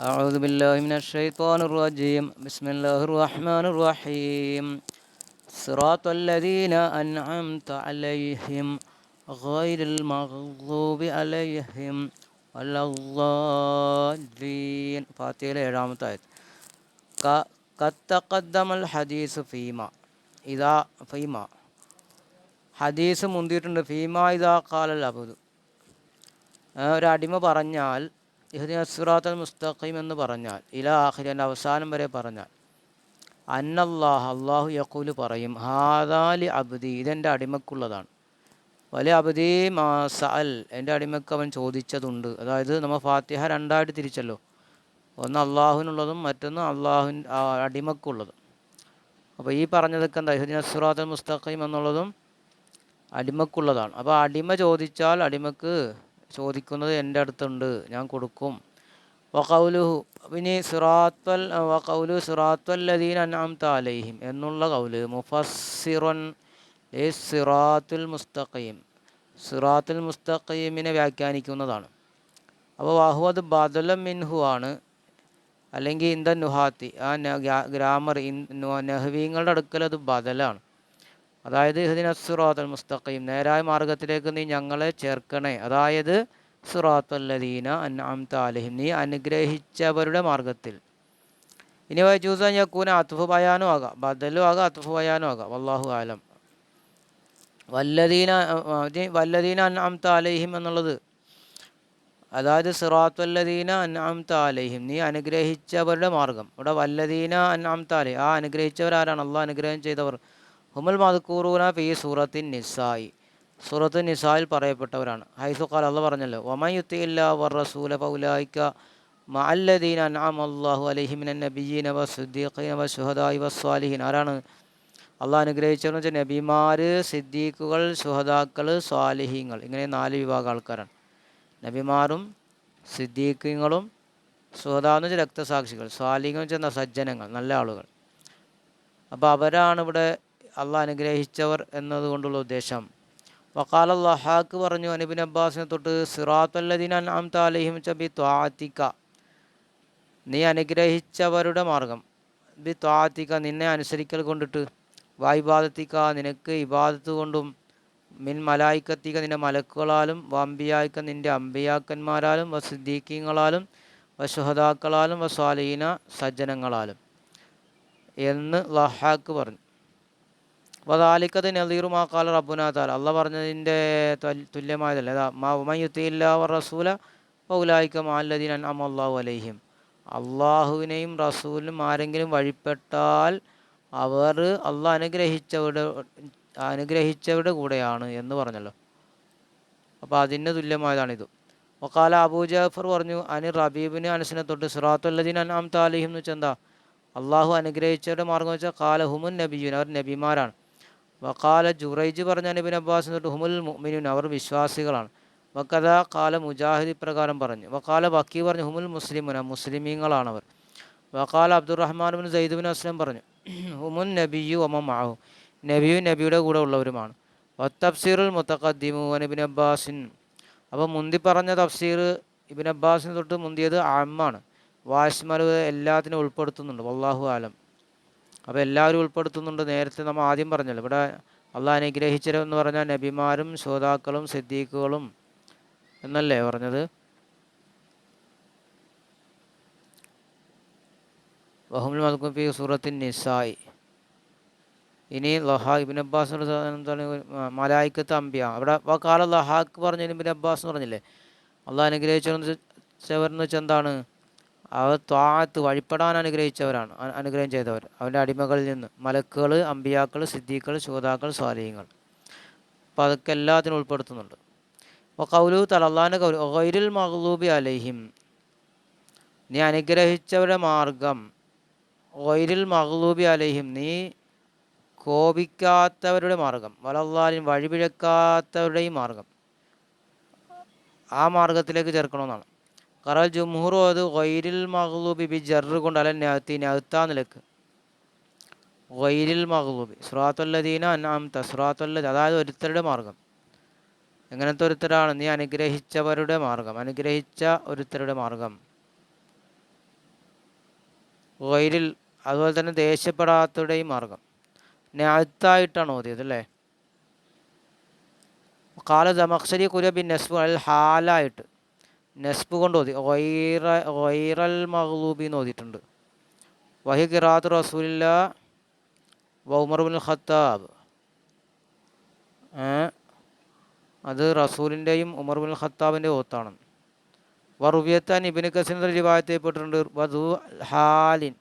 أعوذ بالله من الشيطان الرجيم بسم الله الرحمن الرحيم صراط الذين أنعمت عليهم غير المغضوب عليهم ولا الضالين فاتحة ഏഴാമത്തെ ആയത് قد تقدم الحديث فيما إذا فيما ഹദീസ് മുന്തിയിട്ടുണ്ട് ഫീമ ഇതാ കാലൽ അബുദ് ഒരു അടിമ പറഞ്ഞാൽ ഇഹദിന സുറാത്തൽ മുസ്തഖീം എന്ന് പറഞ്ഞാൽ ഇല ആഹിരന്റെ അവസാനം വരെ പറഞ്ഞാൽ അന്നല്ലാഹ് അള്ളാഹു യക്കൂൽ പറയും ഹാദാലി അബ്ദി ഇതെന്റെ അടിമക്കുള്ളതാണ്. വലിയ അബ്ദി മാ സൽ എന്റെ അടിമക്ക് അവൻ ചോദിച്ചതുണ്ട്. അതായത് നമ്മൾ ഫാത്തിഹ രണ്ടായിട്ട് തിരിച്ചല്ലോ. ഒന്ന് അള്ളാഹുവിനുള്ളതും മറ്റൊന്ന് അള്ളാഹുവിൻ അടിമക്കുള്ളതും. അപ്പോൾ ഈ പറഞ്ഞതൊക്കെ എന്താ? ഇഹദിന സുറാത്തൽ മുസ്തഖീം എന്നുള്ളതും അടിമക്കുള്ളതാണ്. അപ്പോൾ അടിമ ചോദിച്ചാൽ അടിമക്ക് ചോദിക്കുന്നത് എന്റെ അടുത്തുണ്ട് ഞാൻ കൊടുക്കും. വഖൗലുഹു പിന്നെ സിറാത്തൽ വഖൗലു സിറാത്തല്ലദീൻ അൻഅംത അലൈഹിം എന്നുള്ള കൗൽ മുഫസ്സിറൻ എ സിറാത്തുൽ മുസ്തഖീം. സിറാത്തുൽ മുസ്തഖീമിനെ വ്യാഖ്യാനിക്കുന്നതാണ്. അപ്പോൾ വാഹുവത് ബദലം മിൻഹു ആണ്. അല്ലെങ്കിൽ ഇന്ത നുഹാത്തി ആ ഗ്രാമർ ഇൻ നഹ്വീങ്ങളുടെ അടുക്കൽ അത് ബദലാണ്. അതായത് ഇതിന് സുറാത്തുൽ മുസ്തഖീം നേരായ മാർഗത്തിലേക്ക് നീ ഞങ്ങളെ ചേർക്കണേ. അതായത് സുറാത്തുല്ലദീന അൻഅംത അലഹിം നീ അനുഗ്രഹിച്ചവരുടെ മാർഗത്തിൽ. ഇനി വൈജൂസ യക്കൂന അത്ഫു ബയാനും ആകാം. ബദലും ആകാം അത്ഫ് ബയാനും ആകാം. വല്ലാഹു ആലം. വല്ലദീന വല്ലദീന അൻഅംത അലൈഹിം എന്നുള്ളത് അതായത് സിറാത്തുല്ലദീന അൻഅംത അലൈഹിം നീ അനുഗ്രഹിച്ചവരുടെ മാർഗം. ഇവിടെ വല്ലദീന അൻഅംത അലൈ ആ അനുഗ്രഹിച്ചവരാരാണ്? അള്ളാഹ് അനുഗ്രഹം ചെയ്തവർ. ഹുമൽ മദ്കൂറൂന ഫി സൂറത്തിൻ നിസായി സൂറത്ത് നിസായിൽ പറയപ്പെട്ടവരാണ്. ഹൈസു ഖാൽ അള്ള പറഞ്ഞല്ലോ ഒമയുത്തി ഇല്ലാ വർ റസൂല പൗലായിക്ക മഅല്ലദീൻ അനാം അല്ലാഹു അലൈഹിമിൻ നബിയീന വ സുദ്ദീഖീന വ ശുഹദായി വ സ്വാലിഹീൻ. ആരാണ്? അള്ളാഹ് അനുഗ്രഹിച്ചതെന്ന് വെച്ചാൽ നബിമാർ സിദ്ദീഖുകൾ സുഹദാക്കൾ സ്വാലിഹീങ്ങൾ. ഇങ്ങനെ നാല് വിഭാഗം ആൾക്കാരാണ്. നബിമാരും സിദ്ദീഖുകളും സുഹദാന്ന് വെച്ചാൽ രക്തസാക്ഷികൾ. സ്വാലിഹങ്ങൾ വെച്ചാൽ സജ്ജനങ്ങൾ നല്ല ആളുകൾ. അപ്പോൾ അവരാണ് ഇവിടെ അള്ളാഹ് അനുഗ്രഹിച്ചവർ എന്നതുകൊണ്ടുള്ള ഉദ്ദേശം. വക്കാൽ അള്ളഹാക്ക് പറഞ്ഞു അനുബിൻ അബ്ബാസിനെ തൊട്ട് സിറാത്തല്ലദീൻ അനാം താലിഹിം ചബി ത്വാത്തിക്ക നീ അനുഗ്രഹിച്ചവരുടെ മാർഗം. ബി ത്വാത്തിക്ക നിന്നെ അനുസരിക്കൽ കൊണ്ടിട്ട് വായിബാദത്തിക്ക നിനക്ക് ഇബാദത്ത് കൊണ്ടും മിൻ മലായിക്കത്തിക്ക നിന്റെ മലക്കുകളാലും വമ്പിയായിക്ക നിന്റെ അമ്പിയാക്കന്മാരാലും വ സിദ്ദീഖീങ്ങളാലും വ ശുഹദാക്കളാലും വ സ്വാലീന സജ്ജനങ്ങളാലും. എന്ന് ലഹാക്ക് പറഞ്ഞു. വദാലിക്കത് നദീറുമാ കാല റബ്ബുനാ താല അള്ള പറഞ്ഞതിന്റെ തുല്യമായതല്ല. അതാ റസൂല പൗലായിക്ക മാല്ലദീൻ അമല്ലാഹു അലൈഹിം. അള്ളാഹുവിനെയും റസൂലിനും ആരെങ്കിലും വഴിപ്പെട്ടാൽ അവർ അള്ളാഹ് അനുഗ്രഹിച്ചവരുടെ അനുഗ്രഹിച്ചവരുടെ കൂടെയാണ് എന്ന് പറഞ്ഞല്ലോ. അപ്പോൾ അതിന് തുല്യമായതാണിത്. വക്കാല അബൂ ജാഫർ പറഞ്ഞു അനി റബീബിന് അനസിനെ തൊട്ട് സിറാത്തുല്ലദീൻ അനാം താലിഹിം എന്ന് വെച്ചാൽ എന്താ? അള്ളാഹു അനുഗ്രഹിച്ചവരുടെ മാർഗം വെച്ചാൽ കാലഹുമുൻ നബിയുൻ. അവർ നബിമാരാണ്. വക്കാല ജുറൈജ് പറഞ്ഞ നബിൻ അബ്ബാസ് എന്നിട്ട് ഹുമുൽ മുഅ്മിനുൻ അവർ വിശ്വാസികളാണ്. വക്കഥ കാല മുജാഹിദ് ഇപ്രകാരം പറഞ്ഞു. വക്കാല വക്കി പറഞ്ഞു ഹുമുൽ മുസ്ലിമുന മുസ്ലിമീങ്ങളാണവർ. വക്കാല Abdurrahman bin Sayyid bin Aslam പറഞ്ഞു ഹുമുൻ നബിയു ഒമ മാഹു നബിയു നബിയുടെ കൂടെ ഉള്ളവരുമാണ്. വത്തഫ്സീറുൽ മുത്തഖദ്ദിമു നബിൻ അബ്ബാസിൻ അപ്പോൾ മുന്തി പറഞ്ഞ തഫ്സീർ ഇബിൻ അബ്ബാസിന് തൊട്ട് മുന്തിയത് അമ്മാണ്. വാസ്മാർ എല്ലാത്തിനും ഉൾപ്പെടുത്തുന്നുണ്ട്. വല്ലാഹു ആലം. അപ്പോൾ എല്ലാവരും ഉൾപ്പെടുത്തുന്നുണ്ട് നേരത്തെ നമ്മൾ ആദ്യം പറഞ്ഞല്ലോ ഇവിടെ അള്ളാഹ് അനുഗ്രഹിച്ചതെന്ന് പറഞ്ഞാൽ നബിമാരും ശ്രോതാക്കളും സിദ്ദീഖുകളും എന്നല്ലേ പറഞ്ഞത് വഹുൽ മദ്കുഫി സൂറത്തിൻ നിസായി ഇനി ലഹ ഇബിൻ അബ്ബാസ് മലായിക്കത്ത് അമ്പിയ അവിടെ കാല ലഹാക്ക് പറഞ്ഞു ഇബിൻ അബ്ബാസ് എന്ന് പറഞ്ഞില്ലേ അള്ളാഹ് അനുഗ്രഹിച്ചവരെന്ന് വെച്ചാൽ എന്താണ് അവർ ത്വാത്ത് വഴിപ്പെടാൻ അനുഗ്രഹിച്ചവരാണ് അനുഗ്രഹം ചെയ്തവർ. അവന്റെ അടിമകളിൽ നിന്ന് മലക്കുകൾ അമ്പിയാക്കൾ സിദ്ദീഖുകൾ ശോതാക്കൾ സ്വാലീയങ്ങൾ അപ്പോൾ അതൊക്കെ എല്ലാത്തിനും ഉൾപ്പെടുത്തുന്നുണ്ട്. അപ്പോൾ കൗലു തലല്ലാന്റെ കൗലു ഒഹൈരുൽ മഹ്ലൂബി അലഹിം. നീ അനുഗ്രഹിച്ചവരുടെ മാർഗം ഒഹൈരുൽ മഹ്ലൂബി അലഹിം. നീ കോപിക്കാത്തവരുടെ മാർഗം വലല്ലാലിൻ വഴിപിഴക്കാത്തവരുടെയും മാർഗം. ആ മാർഗത്തിലേക്ക് ചേർക്കണമെന്നാണ്. കറൽ ജുംഹൂർ അത് ഗൈരിൽ മഹ്ലൂബി ബി ജറു കൊണ്ട് അല്ല നഹത്തി നഹത്ത നിലയ്ക്ക്. ഗൈരിൽ മഹ്ലൂബി സുറാത്തുല്ലദീന അനാമത്ത സുറാത്തുല്ലദ് അതായത് ഒരുത്തരുടെ മാർഗം. എങ്ങനത്തെ ഒരുത്തരാണ്? നീ അനുഗ്രഹിച്ചവരുടെ മാർഗം അനുഗ്രഹിച്ച ഒരുത്തരുടെ മാർഗം. ഗൈരിൽ അതുപോലെ തന്നെ ദേഷ്യപ്പെടാത്തവരുടെയും മാർഗം. നാത്തായിട്ടാണ് ഓതിയത് അല്ലേ? കാല ദമക്ഷരി കുരബിൻ നസ്ബു അൽ ഹാലായിട്ട്. നെസ്ബ് കൊണ്ട് ഓതി ഗൈറ ഗൈറൽ മഹ്ലൂബി എന്ന് ഓതിയിട്ടുണ്ട്. വഹി ഖിറാത്ത് റസൂലില്ല വൗമർ ബിൻ ഖത്താബ്? അത് റസൂലിന്റെയും ഉമർ ബിൻ ഖത്താബിന്റെ ഓത്താണ്. വറുബിയത്താൻ ഇബിന് കസിന്റെ റിവായത്ത് ചെയ്യപ്പെട്ടിട്ടുണ്ട്. വധു ഹാലിൻ.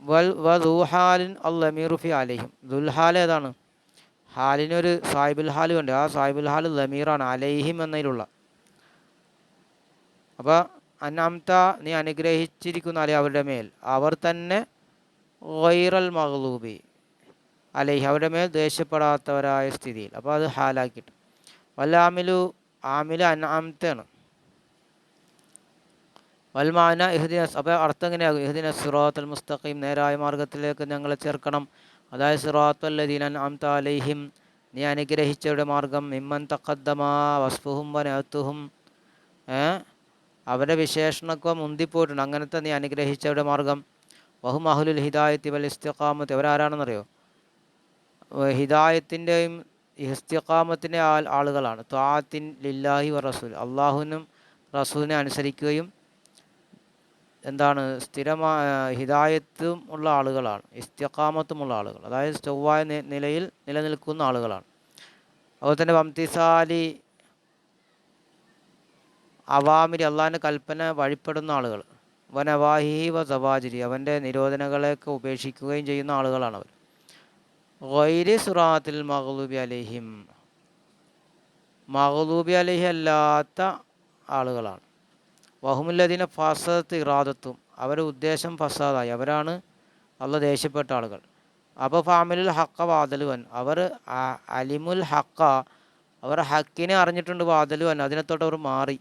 വൽ വധു ഹാലിൻ അല്ലമീറുഫി അലഹിം. ദുൽഹാൽ ഏതാണ്? ഹാലിനൊരു സാഹിബുൽ ഹാലുണ്ട് ആ സാഹിബുൽ ഹാൽ ലമീറാണ്. അലൈഹിം എന്നതിലുള്ള. അപ്പോൾ അന്നാമത്ത നീ അനുഗ്രഹിച്ചിരിക്കുന്ന അല്ലെ അവരുടെ മേൽ. അവർ തന്നെ ഗൈറൽ മഹ്ലൂബി അലൈഹി അവരുടെ മേൽ ദേഷ്യപ്പെടാത്തവരായ സ്ഥിതിയിൽ. അപ്പോൾ അത് ഹാലാക്കിയിട്ട്. വല്ല ആമിലു ആമില അന്നാമത്തെയാണ് വൽമാന ഇഹദിന അപ്പോൾ അർത്ഥം എങ്ങനെയാകും? ഇഹദിന സിറാത്തുൽ മുസ്തഖീം നേരായ മാർഗത്തിലേക്ക് ഞങ്ങളെ ചേർക്കണം. അതായത് സിറാത്തുല്ലദീന അൻഅംത അലൈഹിം നീ അനുഗ്രഹിച്ചവരുടെ മാർഗം മിമ്മൻ തക്കദ്ദമാ വസ്ഫുഹും വനഅത്തുഹും. ഏ? അവരുടെ വിശേഷണമൊക്കെ മുന്തിപ്പോയിട്ടുണ്ട്. അങ്ങനത്തെ നീ അനുഗ്രഹിച്ചവരുടെ മാർഗം. ബഹുമഹുലുൽ ഹിദായത്തി വൽ ഇസ്തിഖാമത്ത്. അവരാരാണെന്നറിയോ? ഏഹ് ഹിദായത്തിന്റെയും ഇസ്തിഖാമത്തിന്റെ ആൾ ആളുകളാണ്. ത്വാത്തിൻ ലില്ലാഹി വ റസൂൽ. അള്ളാഹുവിനും റസൂലിനെ അനുസരിക്കുകയും എന്താണ് സ്ഥിരമായ ഹിദായത്തും ഉള്ള ആളുകളാണ്. ഇസ്തിഖാമത്തുമുള്ള ആളുകൾ. അതായത് ചൊവ്വായ നിലയിൽ നിലനിൽക്കുന്ന ആളുകളാണ്. അതുപോലെ തന്നെ വംതിസാലി അവാമിരി അള്ളാഹിന്റെ കൽപ്പന വഴിപ്പെടുന്ന ആളുകൾ. വനവാഹി വ സവാജിരി. അവന്റെ നിരോധനകളെയൊക്കെ ഉപേക്ഷിക്കുകയും ചെയ്യുന്ന ആളുകളാണ് അവർ ഗൈരി സുറാത്തിൽ മഹലൂബി അലഹിം. മഹലൂബി അലഹി അല്ലാത്ത ആളുകളാണ്. വഹുമുല്ലദീന ഫസത്ത് ഇറാദത്തും. അവരുടെ ഉദ്ദേശം ഫസാദായി. അവരാണ് അള്ള ദേഷ്യപ്പെട്ട ആളുകൾ. അപ്പോൾ ഫാമിലുൽ ഹക്ക വാതലുവൻ അവർ അലിമുൽ ഹക്ക അവർ ഹക്കിനെ അറിഞ്ഞിട്ടുണ്ട് വാതലുവൻ അതിനെ തൊട്ട് അവർ മാറി.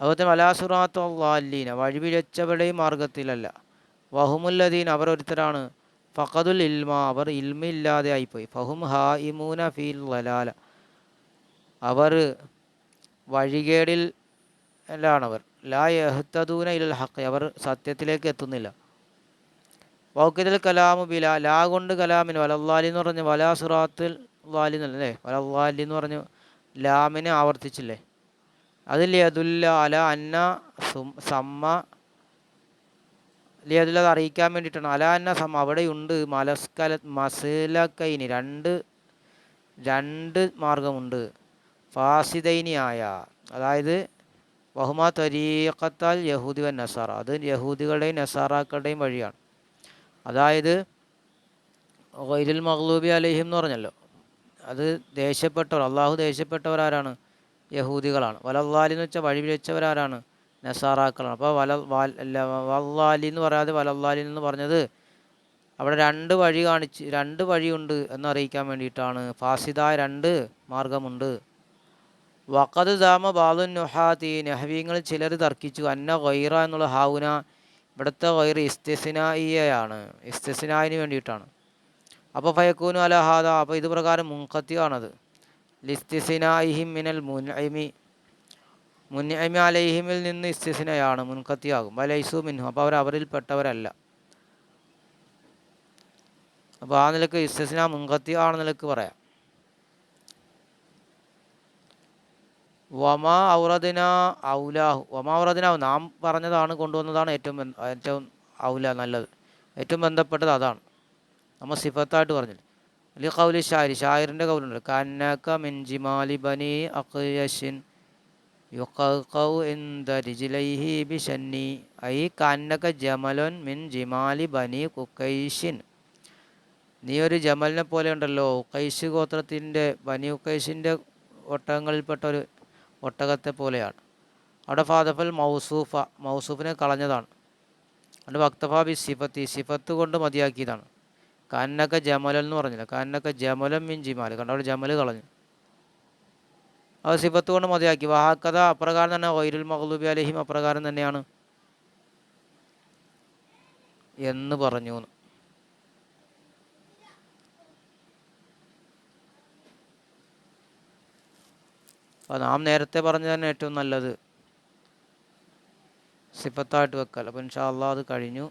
അതുപോലെ വലാസുറാത്ത അള്ളാലീന വഴിപിഴച്ചവരുടെയും മാർഗത്തിലല്ല വഹുമുല്ലദീൻ അവർ ഒരുത്തരാണ്. ഫഖദുൽ ഇൽമ അവർ ഇൽമില്ലാതെ ആയിപ്പോയി. ഫഹും ഹാ ഇമൂന ഫീൽ ലലാല അവർ വഴികേടിൽ എല്ലാണവർ ലാ യഹ്തദൂന ഇൽ ഹക്ക് അവർ സത്യത്തിലേക്ക് എത്തുന്നില്ല. വൗക്കിദൽ കലാമു ബില ലാ കൊണ്ട് കലാമിന് വലല്ലാലി എന്ന് പറഞ്ഞ് വലാ സുറാത്തുൽ ലാലി എന്നല്ലേ? വലല്ലാലി എന്ന് പറഞ്ഞ് ലാമിനെ ആവർത്തിച്ചില്ലേ? യദുല്ല അല അന്ന സമ്മ. ലിയതുല്ല അത് അറിയിക്കാൻ വേണ്ടിയിട്ടാണ്. അല അന്ന സമ്മ അവിടെയുണ്ട്. മലസ്കല മസലക്കൈനി രണ്ട് രണ്ട് മാർഗമുണ്ട്. ഫാസിദൈനിയായ അതായത് വഹുമാ തരീഖത്താൽ യഹൂദി വൻ നസാറ. അത് യഹൂദികളുടെയും നസാറാക്കളുടെയും വഴിയാണ്. അതായത് ഗൈരുൽ മഹ്ലൂബി അലഹിം എന്ന് പറഞ്ഞല്ലോ. അത് ദേഷ്യപ്പെട്ടവർ അള്ളാഹു ദേഷ്യപ്പെട്ടവർ ആരാണ് യഹൂദികളാണ്. വലല്ലാലി എന്ന് വെച്ചാൽ വഴി വിളിച്ചവരാരാണ് നസാറാക്കളാണ്. അപ്പോൾ വല വല്ലാലി എന്ന് പറയാതെ വലല്ലാലി എന്ന് പറഞ്ഞത് അവിടെ രണ്ട് വഴി കാണിച്ച് രണ്ട് വഴിയുണ്ട് എന്നറിയിക്കാൻ വേണ്ടിയിട്ടാണ്. ഫാസിദായ രണ്ട് മാർഗമുണ്ട്. വഖദ് ദാമ ബാലു നുഹാത്തി നെഹവീങ്ങൾ ചിലർ തർക്കിച്ചു അന്ന ഗൈറ എന്നുള്ള ഹാവുന ഇവിടുത്തെ ഗൈർ ഇസ്തിസിനായിയാണ് ഇസ്തിസിനായിന് വേണ്ടിയിട്ടാണ്. അപ്പോൾ ഫയക്കൂനു അല ഹാദ അപ്പോൾ ഇത് പ്രകാരം മുൻകത്തിയാണത് ലിസ്തിസിനായിഹിം മിനൽ മുൻഐമി മുൻഐമി അലൈഹിമിൽ നിന്ന് ഇസ്തിസിനയാണ് മുൻകത്തിയാകും വലൈസു മിൻഹു അപ്പോൾ അവർ അവരിൽപ്പെട്ടവരല്ല. അപ്പോൾ ആ നിലയ്ക്ക് ഇസ്തിസിന മുൻകത്തി ആ നിലയ്ക്ക് പറയാം. വമാ ഔറദിന ഔലാഹു വമാ ഔറദിന നാം പറഞ്ഞതാണ് കൊണ്ടുവന്നതാണ് ഏറ്റവും ഏറ്റവും ഔല നല്ലത്. ഏറ്റവും ബന്ധപ്പെട്ടത് അതാണ്. നമ്മൾ സിഫത്തായിട്ട് പറഞ്ഞില്ല? അല്ലെ കൗലി ഷാരി ഷായറിന്റെ കൗലുണ്ട് കന്നക്ക മിൻജിമാലി ബനി അഖയഷിൻ ബിഷന്നി ഐ കന്നക ജമലൻ മിൻ ജിമാലി ബനി കുക്കൈഷിൻ നീ ഒരു ജമലിനെ പോലെ ഉണ്ടല്ലോ ഉക്കൈഷ് ഗോത്രത്തിന്റെ ബനി ഉക്കൈഷിന്റെ ഒട്ടകങ്ങളിൽപ്പെട്ട ഒരു ഒട്ടകത്തെ പോലെയാണ്. അവിടെ ഫാദഫൽ മൗസൂഫ മൗസൂഫിനെ കളഞ്ഞതാണ്. അവിടെ വക്തഫ സിഫത്തി സിഫത്ത് കൊണ്ട് മതിയാക്കിയതാണ്. കാന്നക്ക ജമലൽ എന്ന് പറഞ്ഞില്ല? കാന്നക്ക ജമലം മിൻ ജിമാൽ കണ്ട? അവിടെ ജമൽ കളഞ്ഞു. അത് സിഫത്ത് കൊണ്ട് മതിയാക്കി. വാഹക്കഥ അപ്രകാരം തന്നെ വൈരുൽ മഹ്ലൂബി അലഹിം അപ്രകാരം തന്നെയാണ്. എന്ന് പറഞ്ഞു. അപ്പോൾ നാം നേരത്തെ പറഞ്ഞു തന്നെ ഏറ്റവും നല്ലത്. സിഫത്തായിട്ട് വെക്കൽ അപ്പോൾ ഇൻഷാ അത് കഴിഞ്ഞു.